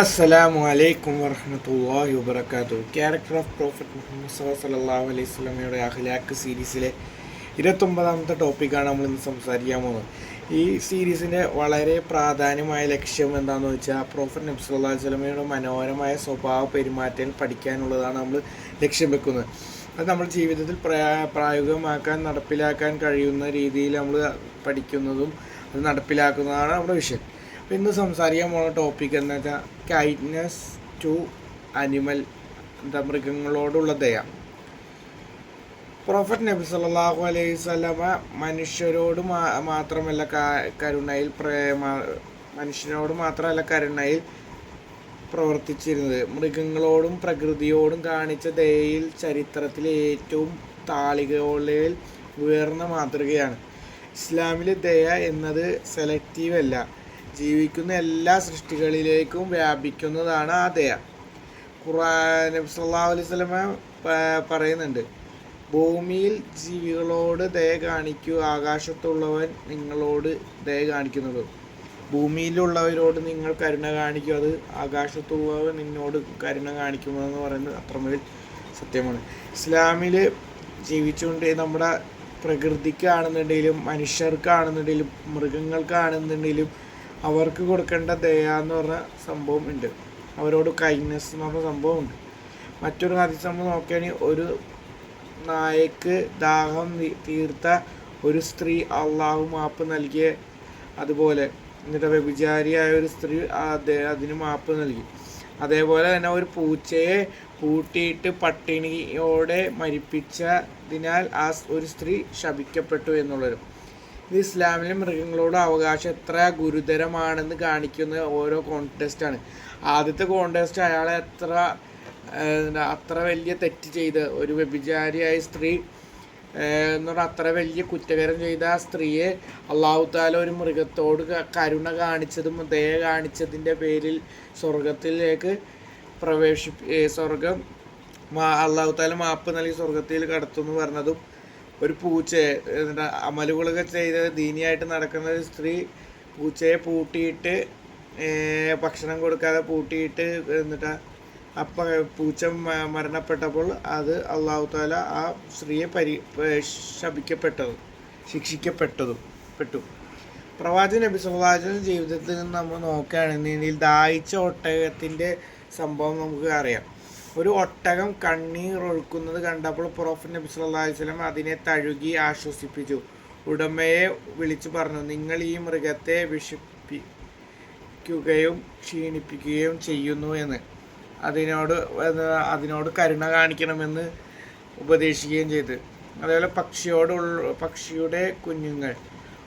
അസ്സലാമു അലൈക്കും വറഹമത്തല്ലാഹി വബർക്കാത്തു ക്യാരക്ടർ ഓഫ് പ്രോഫറ്റ് മുഹമ്മദ് സല്ലല്ലാഹു അലൈഹി സ്വലമയുടെ അഖ്ലാഖ് സീരീസിലെ ഇരുപത്തൊമ്പതാമത്തെ ടോപ്പിക്കാണ് നമ്മൾ ഇന്ന് സംസാരിക്കാൻ പോകുന്നത്. ഈ സീരീസിന്റെ വളരെ പ്രാധാന്യമായ ലക്ഷ്യം എന്താണെന്ന് വെച്ചാൽ പ്രോഫറ്റ് നബി സല്ലല്ലാഹു അലൈഹി സ്വലമയുടെ മനോഹരമായ സ്വഭാവ പെരുമാറ്റങ്ങൾ പഠിക്കാനുള്ളതാണ് നമ്മൾ ലക്ഷ്യം വെക്കുന്നത്. അത് നമ്മുടെ ജീവിതത്തിൽ പ്രയാ പ്രായോഗികമാക്കാൻ നടപ്പിലാക്കാൻ കഴിയുന്ന രീതിയിൽ നമ്മൾ പഠിക്കുന്നതും അത് നടപ്പിലാക്കുന്നതാണ് നമ്മുടെ വിഷയം. അപ്പോൾ ഇന്ന് സംസാരിക്കാൻ പോകുന്ന ടോപ്പിക് എന്ന് വെച്ചാൽ കൈറ്റ്നസ് ടു അനിമൽ എന്താ മൃഗങ്ങളോടുള്ള ദയ. പ്രൊഫറ്റ് നബി സല്ലല്ലാഹു അലൈഹി സ്വലമ മനുഷ്യരോട് മാത്രമല്ല കരുണയിൽ മനുഷ്യനോട് മാത്രമല്ല കരുണയിൽ പ്രവർത്തിച്ചിരുന്നത്. മൃഗങ്ങളോടും പ്രകൃതിയോടും കാണിച്ച ദയയിൽ ചരിത്രത്തിലെ ഏറ്റവും താളികകളിൽ ഉയർന്ന മാതൃകയാണ്. ഇസ്ലാമിലെ ദയ എന്നത് സെലക്റ്റീവ് അല്ല. ജീവിക്കുന്ന എല്ലാ സൃഷ്ടികളിലേക്കും വ്യാപിക്കുന്നതാണ് ആ ദയ ഖുറാൻ സല്ലല്ലാഹു അലൈഹി വസല്ലമ പറയുന്നുണ്ട് ഭൂമിയിൽ ജീവികളോട് ദയ കാണിക്കൂ ആകാശത്തുള്ളവൻ നിങ്ങളോട് ദയ കാണിക്കുന്നത്. ഭൂമിയിലുള്ളവരോട് നിങ്ങൾ കരുണ കാണിക്കും അത് ആകാശത്തുള്ളവൻ നിന്നോട് കരുണ കാണിക്കുമെന്ന് പറയുന്നത് അത്രമേൽ സത്യമാണ്. ഇസ്ലാമിൽ ജീവിച്ചുകൊണ്ട് നമ്മുടെ പ്രകൃതിക്കാണെന്നുണ്ടെങ്കിലും മനുഷ്യർക്കാണെന്നുണ്ടെങ്കിലും മൃഗങ്ങൾക്കാണെന്നുണ്ടെങ്കിലും അവർക്ക് കൊടുക്കേണ്ട ദയ എന്ന് പറഞ്ഞ സംഭവം ഉണ്ട്. അവരോട് കൈൻഡ്നെസ് എന്ന് പറഞ്ഞ സംഭവം ഉണ്ട്. മറ്റൊരു ഹദീസ് നമ്മൾ നോക്കുകയാണെങ്കിൽ ഒരു നായക്ക് ദാഹം തീർത്ത ഒരു സ്ത്രീ അള്ളാഹു മാപ്പ് നൽകിയ അതുപോലെ എന്നിട്ട് വ്യഭിചാരിയായ ഒരു സ്ത്രീ അതെ അതിന് മാപ്പ് നൽകി. അതേപോലെ തന്നെ ഒരു പൂച്ചയെ പൂട്ടിയിട്ട് പട്ടിണിയോടെ മരിപ്പിച്ചതിനാൽ ആ ഒരു സ്ത്രീ ശപിക്കപ്പെട്ടു എന്നുള്ളതും ഇത് ഇസ്ലാമിലെ മൃഗങ്ങളോട് അവകാശം എത്ര ഗുരുതരമാണെന്ന് കാണിക്കുന്ന ഓരോ കോൺടെസ്റ്റാണ് ആദ്യത്തെ കോൺടെസ്റ്റ് അയാളെ എത്ര അത്ര വലിയ തെറ്റ് ചെയ്ത് ഒരു വ്യഭിചാരിയായ സ്ത്രീ എന്ന് പറഞ്ഞാൽ അത്ര വലിയ കുറ്റകരം ചെയ്ത ആ സ്ത്രീയെ അള്ളാഹു താല ഒരു മൃഗത്തോട് കരുണ കാണിച്ചതും ദയ കാണിച്ചതിന്റെ പേരിൽ സ്വർഗത്തിലേക്ക് പ്രവേശി സ്വർഗം മാ അള്ളാഹു താല മാപ്പ് നൽകി സ്വർഗത്തിൽ കടത്തുമെന്ന് പറഞ്ഞതും ഒരു പൂച്ചയെ അമലുകളൊക്കെ ചെയ്ത് ദീനിയായിട്ട് നടക്കുന്ന ഒരു സ്ത്രീ പൂച്ചയെ പൂട്ടിയിട്ട് ഭക്ഷണം കൊടുക്കാതെ പൂട്ടിയിട്ട് എന്നിട്ട് അപ്പം പൂച്ച മരണപ്പെട്ടപ്പോൾ അത് അള്ളാഹു താല ആ സ്ത്രീയെ പരി ശപിക്കപ്പെട്ടതും ശിക്ഷിക്കപ്പെട്ടതും പെട്ടു. പ്രവാചകൻ നബി സുഹാചന ജീവിതത്തിൽ നിന്ന് നമ്മൾ നോക്കുകയാണെന്നുണ്ടെങ്കിൽ ദാഹിച്ച ഒട്ടകത്തിന്റെ സംഭവം നമുക്ക് അറിയാം. ഒരു ഒട്ടകം കണ്ണീർ ഒഴുക്കുന്നത് കണ്ടപ്പോൾ പ്രോഫറ്റ് നബി അലൈഹി വസല്ലം അതിനെ തഴുകി ആശ്വസിപ്പിച്ചു. ഉടമയെ വിളിച്ചു പറഞ്ഞു നിങ്ങൾ ഈ മൃഗത്തെ വിഷിപ്പിക്കുകയും ക്ഷീണിപ്പിക്കുകയും ചെയ്യുന്നു എന്ന്. അതിനോട് അതിനോട് കരുണ കാണിക്കണമെന്ന് ഉപദേശിക്കുകയും ചെയ്തു. അതേപോലെ പക്ഷിയോട് പക്ഷിയുടെ കുഞ്ഞുങ്ങൾ.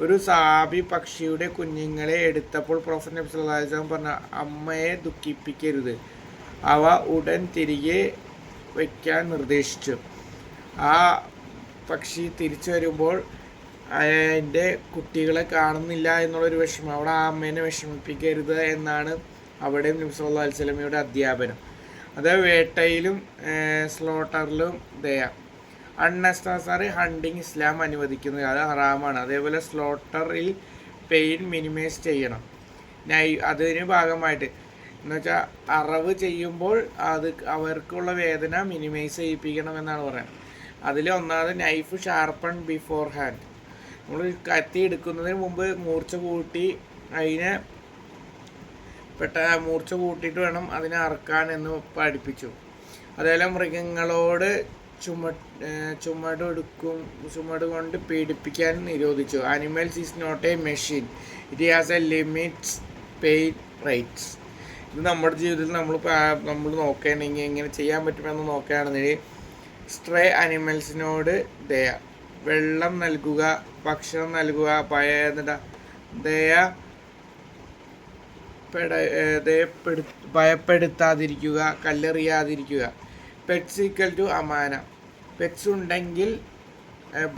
ഒരു സാബി പക്ഷിയുടെ കുഞ്ഞുങ്ങളെ എടുത്തപ്പോൾ പ്രൊഫസർ നബി സല്ലല്ലാഹു അലൈഹി വസല്ലം പറഞ്ഞു അമ്മയെ ദുഃഖിപ്പിക്കരുത്. അവ ഉടൻ തിരികെ വയ്ക്കാൻ നിർദ്ദേശിച്ചു. ആ പക്ഷി തിരിച്ചു വരുമ്പോൾ അതിന്റെ കുട്ടികളെ കാണുന്നില്ല എന്നുള്ളൊരു വിഷമം. അവിടെ ആ അമ്മേനെ വിഷമിപ്പിക്കരുത് എന്നാണ് അവിടെയും നബി സല്ലല്ലാഹു അലൈഹി വസല്ലമയുടെ അധ്യാപനം. അത് വേട്ടയിലും സ്ലോട്ടറിലും ദയ. അൺനെസ്റ്റാസറി ഹണ്ടിങ് ഇസ്ലാം അനുവദിക്കുന്നത് അത് ഹറാമാണ്. അതേപോലെ സ്ലോട്ടറിൽ പെയിൻ മിനിമൈസ് ചെയ്യണം. നൈ അതിന് ഭാഗമായിട്ട് എന്നുവെച്ചാൽ അറവ് ചെയ്യുമ്പോൾ അത് അവർക്കുള്ള വേദന മിനിമൈസ് ചെയ്യിപ്പിക്കണം എന്നാണ് പറയുന്നത്. അതിൽ ഒന്നാമത് നൈഫ് ഷാർപ്പൺ ബിഫോർ ഹാൻഡ് നമ്മൾ കത്തി എടുക്കുന്നതിന് മുമ്പ് മൂർച്ച കൂട്ടി അതിനെ പെട്ട മൂർച്ച കൂട്ടിയിട്ട് വേണം അതിനെ അറക്കാൻ എന്ന് പഠിപ്പിച്ചു. അതേപോലെ മൃഗങ്ങളോട് ചുമ ചുമടെടുക്കും ചുമട് കൊണ്ട് പീഡിപ്പിക്കാൻ നിരോധിച്ചു. Animals is not a machine it has a limits pain rights ഇത് നമ്മുടെ ജീവിതത്തിൽ നമ്മൾ നമ്മൾ നോക്കുകയാണെങ്കിൽ എങ്ങനെ ചെയ്യാൻ പറ്റുമെന്ന് നോക്കുകയാണെന്നുണ്ടെങ്കിൽ സ്ട്രേ അനിമൽസിനോട് ദയ. വെള്ളം നൽകുക ഭക്ഷണം നൽകുക പഴയ എന്നിട്ട് ദയ പെട ദയപ്പെടു ഭയപ്പെടുത്താതിരിക്കുക കല്ലെറിയാതിരിക്കുക. പെറ്റ്സ് ഈക്വൽ ടു അമാന പെറ്റ്സ് ഉണ്ടെങ്കിൽ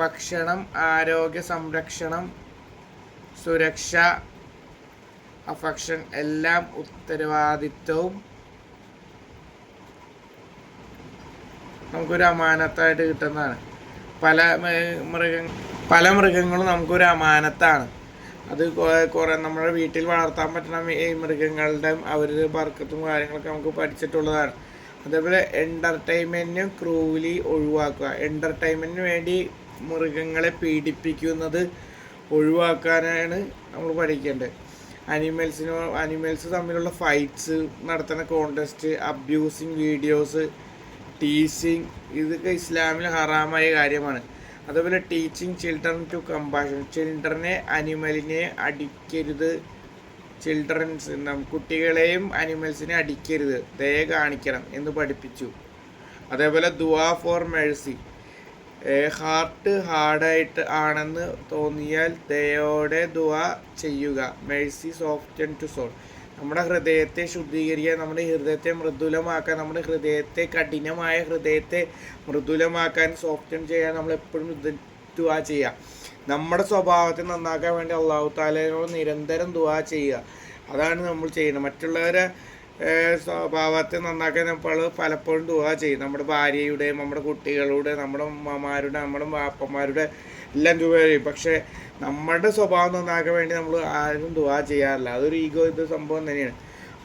ഭക്ഷണം ആരോഗ്യ സംരക്ഷണം സുരക്ഷ അഫക്ഷൻ എല്ലാം ഉത്തരവാദിത്വവും നമുക്കൊരു അമാനത്തായിട്ട് കിട്ടുന്നതാണ്. പല മൃഗ പല മൃഗങ്ങളും നമുക്കൊരു അമാനത്താണ്. അത് കുറേ നമ്മുടെ വീട്ടിൽ വളർത്താൻ പറ്റുന്ന ഈ മൃഗങ്ങളുടെ അവരുടെ വർക്കത്തും കാര്യങ്ങളൊക്കെ നമുക്ക് പഠിച്ചിട്ടുള്ളതാണ്. അതേപോലെ എന്റർടൈൻമെന്റിനും ക്രൂലി ഒഴിവാക്കുക. എന്റർടൈൻമെന്റിന് വേണ്ടി മൃഗങ്ങളെ പീഡിപ്പിക്കുന്നത് ഒഴിവാക്കാനാണ് നമ്മൾ പഠിക്കേണ്ടത്. അനിമൽസിനോ അനിമൽസ് തമ്മിലുള്ള ഫൈറ്റ്സ് നടത്തുന്ന കോണ്ടസ്റ്റ് അബ്യൂസിങ് വീഡിയോസ് ടീച്ചിങ് ഇതൊക്കെ ഇസ്ലാമിൽ ഹറാമായ കാര്യമാണ്. അതുപോലെ ടീച്ചിങ് ചിൽഡ്രൻ ടു കമ്പാഷൻ ചിൽഡ്രനെ അനിമലിനെ അടിക്കരുത്. ചിൽഡ്രൻസ് കുട്ടികളെയും അനിമൽസിനെ അടിക്കരുത്. ദയ കാണിക്കണം എന്ന് പഠിപ്പിച്ചു. അതേപോലെ ദുവാ ഫോർ മേഴ്സി. ഹാർട്ട് ഹാർഡായിട്ട് ആണെന്ന് തോന്നിയാൽ ദയോടെ ദുവ ചെയ്യുക. മേഴ്സി സോഫ്റ്റ് ടു സോൾ നമ്മുടെ ഹൃദയത്തെ ശുദ്ധീകരിക്കാൻ നമ്മുടെ ഹൃദയത്തെ മൃദുലമാക്കാൻ നമ്മുടെ ഹൃദയത്തെ കഠിനമായ ഹൃദയത്തെ മൃദുലമാക്കാൻ സോഫ്റ്റൻ ചെയ്യാൻ നമ്മൾ എപ്പോഴും ചെയ്യുക. നമ്മുടെ സ്വഭാവത്തെ നന്നാക്കാൻ വേണ്ടി അള്ളാഹു താലയോട് നിരന്തരം ദുവാ ചെയ്യുക. അതാണ് നമ്മൾ ചെയ്യുന്നത്. മറ്റുള്ളവരെ സ്വഭാവത്തെ നന്നാക്കാൻ നമ്മൾ പലപ്പോഴും ദുവാ ചെയ്യും. നമ്മുടെ ഭാര്യയുടെയും നമ്മുടെ കുട്ടികളുടെ നമ്മുടെ ഉമ്മമാരുടെ നമ്മുടെ വാപ്പന്മാരുടെ എല്ലാം ദുവാ ചെയ്യും. പക്ഷേ നമ്മുടെ സ്വഭാവം നന്നാക്കാൻ വേണ്ടി നമ്മൾ ആരും ദുവാ ചെയ്യാറില്ല. അതൊരു ഈഗോ ഇത് സംഭവം തന്നെയാണ്.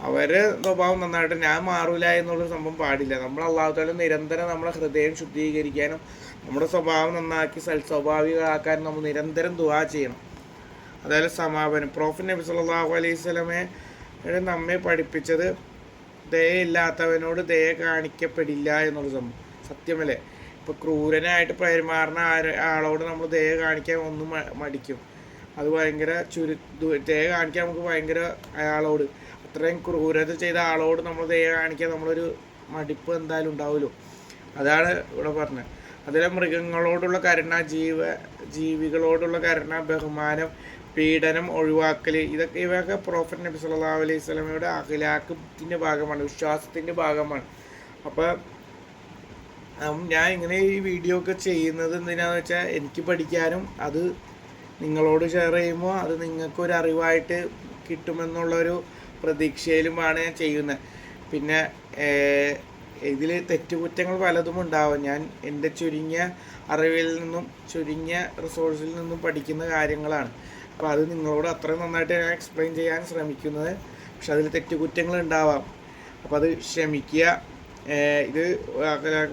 അവരെ സ്വഭാവം നന്നായിട്ട് ഞാൻ മാറൂല എന്നുള്ള സംഭവം പാടില്ല. നമ്മൾ അള്ളാഹുത്താലും നിരന്തരം നമ്മുടെ ഹൃദയം ശുദ്ധീകരിക്കാനും നമ്മുടെ സ്വഭാവം നന്നാക്കി സൽസ്വഭാവികളാക്കാനും നമ്മൾ നിരന്തരം ദുവാ ചെയ്യണം. അതായത് സമാപനം. പ്രോഫിറ്റ് നബി സല്ലാഹു അലൈഹി സ്വലമെ നമ്മെ പഠിപ്പിച്ചത് ദയയില്ലാത്തവനോട് ദയ കാണിക്കപ്പെടില്ല എന്നുള്ള സംഭവം. സത്യമല്ലേ? ഇപ്പൊ ക്രൂരനായിട്ട് പെരുമാറുന്ന ആളോട് നമ്മൾ ദയ കാണിക്കാൻ ഒന്നും മടിക്കും. അത് ഭയങ്കര ചുരു ദയ കാണിക്കാൻ നമുക്ക് ഭയങ്കര അയാളോട്. അത്രയും ക്രൂരത ചെയ്ത ആളോട് നമ്മൾ ദയ കാണിക്കാൻ നമ്മളൊരു മടിപ്പ് എന്തായാലും ഉണ്ടാവുമല്ലോ. അതാണ് ഇവിടെ പറഞ്ഞത്. അതിലെ മൃഗങ്ങളോടുള്ള കരുണ ജീവ ജീവികളോടുള്ള കരുണ ബഹുമാനം പീഡനം ഒഴിവാക്കൽ ഇതൊക്കെ ഇവയൊക്കെ പ്രോഫറ്റ് നബി സല്ലല്ലാഹു അലൈഹി സ്വലമയുടെ അഖിലാക്കത്തിന്റെ ഭാഗമാണ് വിശ്വാസത്തിന്റെ ഭാഗമാണ്. അപ്പോൾ ഞാൻ ഇങ്ങനെ ഈ വീഡിയോ ഒക്കെ ചെയ്യുന്നത് എന്തിനാന്ന് വെച്ചാൽ എനിക്ക് പഠിക്കാനും അത് നിങ്ങളോട് ഷെയർ ചെയ്യുമ്പോൾ അത് നിങ്ങൾക്കൊരു അറിവായിട്ട് കിട്ടുമെന്നുള്ളൊരു പ്രതീക്ഷയിലുമാണ് ഞാൻ ചെയ്യുന്നത് പിന്നെ ഇതിൽ തെറ്റുകുറ്റങ്ങൾ പലതും ഉണ്ടാവും. ഞാൻ എന്റെ ചുരുങ്ങിയ അറിവിൽ നിന്നും ചുരുങ്ങിയ റിസോഴ്സിൽ നിന്നും പഠിക്കുന്ന കാര്യങ്ങളാണ്. അപ്പോൾ അത് നിങ്ങളോട് അത്രയും നന്നായിട്ട് ഞാൻ എക്സ്പ്ലെയിൻ ചെയ്യാൻ ശ്രമിക്കുന്നത്. പക്ഷെ അതിൽ തെറ്റുകുറ്റങ്ങൾ ഉണ്ടാവാം. അപ്പോൾ അത് ക്ഷമിക്കുക. ഇത്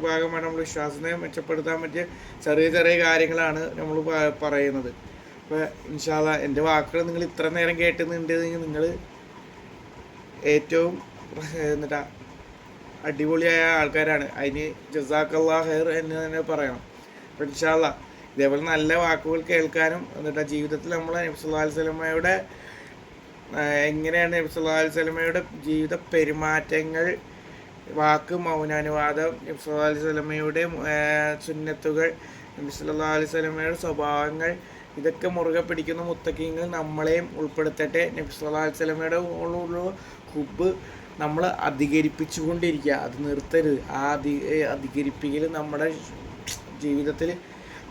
ഭാഗമാണ് നമ്മൾ വിശ്വാസത്തെ മെച്ചപ്പെടുത്താൻ പറ്റിയ ചെറിയ ചെറിയ കാര്യങ്ങളാണ് നമ്മൾ പറയുന്നത്. അപ്പോൾ ഇൻഷാല്ല എന്റെ വാക്കുകൾ നിങ്ങൾ ഇത്ര നേരം കേട്ടുന്നുണ്ടെങ്കിൽ നിങ്ങൾ ഏറ്റവും എന്നിട്ടാ അടിപൊളിയായ ആൾക്കാരാണ്. അതിന് ജസാഖല്ലാ ഹെയർ എന്ന് തന്നെ പറയണം. അപ്പോൾ ഇൻഷാല്ല ഇതേപോലെ നല്ല വാക്കുകൾ കേൾക്കാനും എന്നിട്ട് ജീവിതത്തിൽ നമ്മൾ നബ്സുല്ലാഹി സ്വലമയുടെ എങ്ങനെയാണ് നബ്സുല്ലാഹി സ്വലമയുടെ ജീവിത പെരുമാറ്റങ്ങൾ വാക്ക് മൗനാനുവാദം നബ്സുല്ലാഹി സ്വലമയുടെ സുന്നത്തുകൾ നബ്സുല്ലാ അലൈഹി സ്വലമയുടെ സ്വഭാവങ്ങൾ ഇതൊക്കെ മുറുകെ പിടിക്കുന്ന മുത്തക്കിങ്ങൾ നമ്മളെയും ഉൾപ്പെടുത്തട്ടെ. നബ്സുല്ലാ അലൈഹി സ്വലമയുടെ ഹുബ് നമ്മൾ അധികരിപ്പിച്ചുകൊണ്ടിരിക്കുക. അത് നിർത്തരുത്. ആ അധി അധികരിപ്പിക്കൽ നമ്മുടെ ജീവിതത്തിൽ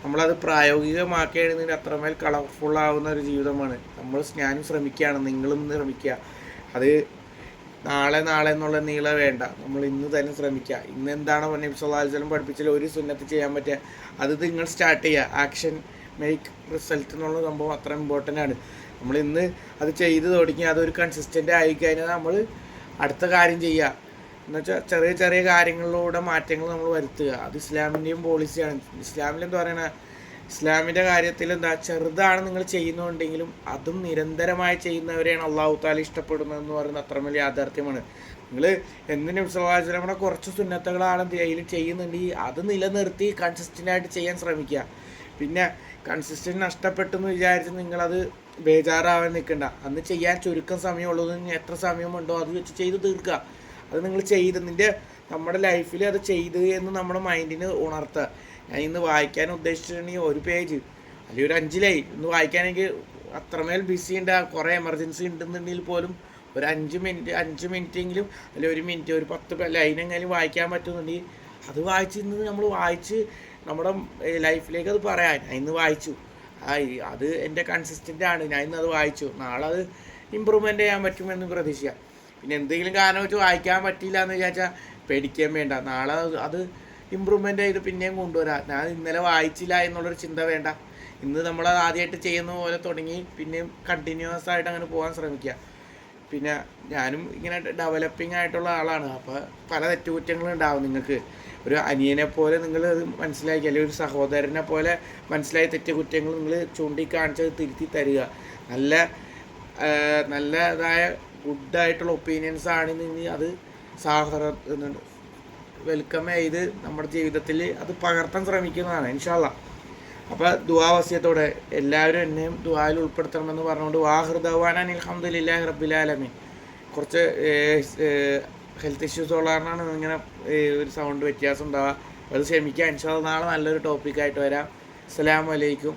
നമ്മളത് പ്രായോഗികമാക്കുകയാണെങ്കിൽ അത്രമേൽ കളർഫുൾ ആവുന്ന ഒരു ജീവിതമാണ്. നമ്മൾ ഞാനും ശ്രമിക്കുകയാണ് നിങ്ങളും ശ്രമിക്കുക. അത് നാളെ നാളെ എന്നുള്ള നീള വേണ്ട. നമ്മൾ ഇന്ന് തന്നെ ശ്രമിക്കുക. ഇന്ന് എന്താണ് നബി സല്ലല്ലാഹു പഠിപ്പിച്ചാൽ ഒരു സുന്നത്ത് ചെയ്യാൻ പറ്റുക? അത് നിങ്ങൾ സ്റ്റാർട്ട് ചെയ്യുക. ആക്ഷൻ മേക്ക് റിസൾട്ട് എന്നുള്ള സംഭവം അത്ര ഇമ്പോർട്ടന്റ് ആണ്. നമ്മൾ ഇന്ന് അത് ചെയ്ത് തുടങ്ങി അതൊരു കൺസിസ്റ്റന്റ് ആയി കഴിഞ്ഞാൽ നമ്മൾ അടുത്ത കാര്യം ചെയ്യുക. എന്നുവെച്ചാൽ ചെറിയ ചെറിയ കാര്യങ്ങളിലൂടെ മാറ്റങ്ങൾ നമ്മൾ വരുത്തുക. അത് ഇസ്ലാമിന്റെയും പോളിസിയാണ് ഇസ്ലാമിൽ എന്താ പറയണ? ഇസ്ലാമിന്റെ കാര്യത്തിൽ എന്താ ചെറുതാണ് നിങ്ങൾ ചെയ്യുന്നുണ്ടെങ്കിലും അതും നിരന്തരമായി ചെയ്യുന്നവരെയാണ് അള്ളാഹു താല ഇഷ്ടപ്പെടുന്നതെന്ന് പറയുന്നത് അത്ര വലിയ യാഥാർത്ഥ്യമാണ്. നിങ്ങൾ എന്തിനും നമ്മുടെ കുറച്ച് സുന്നത്തകളാണ് അതിൽ ചെയ്യുന്നുണ്ടെങ്കിൽ അത് നിലനിർത്തി കൺസിസ്റ്റന്റ് ആയിട്ട് ചെയ്യാൻ ശ്രമിക്കുക. പിന്നെ കൺസിസ്റ്റന്റ് നഷ്ടപ്പെട്ടെന്ന് വിചാരിച്ച് നിങ്ങളത് ബേജാറാവാൻ നിൽക്കണ്ട. അന്ന് ചെയ്യാൻ ചുരുക്കം സമയമുള്ളൂ. എത്ര സമയമുണ്ടോ അത് വെച്ച് ചെയ്ത് തീർക്കുക. അത് നിങ്ങൾ ചെയ്ത് നിന്റെ നമ്മുടെ ലൈഫിൽ അത് ചെയ്ത് എന്ന് നമ്മുടെ മൈൻഡിന് ഉണർത്തുക ഞാൻ ഇന്ന് വായിക്കാൻ ഉദ്ദേശിച്ചിട്ടുണ്ടെങ്കിൽ ഒരു പേജ് അല്ലെങ്കിൽ ഒരു അഞ്ചിലായി. ഇന്ന് വായിക്കാൻ എനിക്ക് അത്രമേൽ ബിസി ഉണ്ട്. കുറേ എമർജൻസി ഉണ്ടെന്നുണ്ടെങ്കിൽ പോലും ഒരു അഞ്ച് മിനിറ്റ് അഞ്ച് മിനിറ്റ് എങ്കിലും അല്ലെങ്കിൽ ഒരു മിനിറ്റ് ഒരു പത്ത് ലൈനെങ്കിലും വായിക്കാൻ പറ്റുന്നുണ്ടെങ്കിൽ അത് വായിച്ച് ഇന്ന് നമ്മൾ വായിച്ച് നമ്മുടെ ലൈഫിലേക്ക് അത് പറയാൻ. ഞാൻ ഇന്ന് വായിച്ചു. അത് എന്റെ കൺസിസ്റ്റന്റ് ആണ്. ഞാൻ ഇന്ന് അത് വായിച്ചു. നാളെ അത് ഇമ്പ്രൂവ്മെന്റ് ചെയ്യാൻ പറ്റുമെന്ന് പ്രതീക്ഷിക്കാം. പിന്നെ എന്തെങ്കിലും കാരണം വെച്ച് വായിക്കാൻ പറ്റിയില്ല എന്ന് വിചാരിച്ചാൽ പേടിക്കാൻ വേണ്ട. നാളെ അത് ഇമ്പ്രൂവ്മെന്റ് ചെയ്ത് പിന്നെയും കൊണ്ടുവരാം. ഞാൻ ഇന്നലെ വായിച്ചില്ല എന്നുള്ളൊരു ചിന്ത വേണ്ട. ഇന്ന് നമ്മൾ ആദ്യമായിട്ട് ചെയ്യുന്ന പോലെ തുടങ്ങി പിന്നെയും കണ്ടിന്യൂസ് ആയിട്ട് അങ്ങനെ പോകാൻ ശ്രമിക്കുക പിന്നെ ഞാനും ഇങ്ങനെ ഡെവലപ്പിംഗ് ആയിട്ടുള്ള ആളാണ്. അപ്പോൾ പല തെറ്റുകുറ്റങ്ങളും ഉണ്ടാവും നിങ്ങൾക്ക്. ഒരു അനിയനെ പോലെ നിങ്ങൾ അത് മനസ്സിലാക്കി അല്ലെങ്കിൽ ഒരു സഹോദരനെ പോലെ മനസ്സിലായ തെറ്റുകുറ്റങ്ങൾ നിങ്ങൾ ചൂണ്ടിക്കാണിച്ചത് തിരുത്തി തരിക. നല്ല നല്ലതായ ഗുഡായിട്ടുള്ള ഒപ്പീനിയൻസ് ആണെന്നുണ്ടെങ്കിൽ അത് സാഹചര വെൽക്കം ചെയ്ത് നമ്മുടെ ജീവിതത്തിൽ അത് പകർത്താൻ ശ്രമിക്കുന്നതാണ് ഇൻഷാല്ല അപ്പോൾ ദുവാവസ്യത്തോടെ എല്ലാവരും എന്നെയും ദുവായിൽ ഉൾപ്പെടുത്തണമെന്ന് പറഞ്ഞുകൊണ്ട് വാഹൃദവാനാൻ അലഹമ്മദില്ലാഹി റബ്ബിലാലമീൻ കുറച്ച് ഹെൽത്ത് ഇഷ്യൂസ് ഉള്ള കാരണമാണ് ഇങ്ങനെ ഒരു സൗണ്ട് വ്യത്യാസം ഉണ്ടാവുക. അത് ക്ഷമിക്കുക ഇൻഷാല്ല നാളെ നല്ലൊരു ടോപ്പിക്കായിട്ട് വരാം. അസ്സാം അലൈക്കും.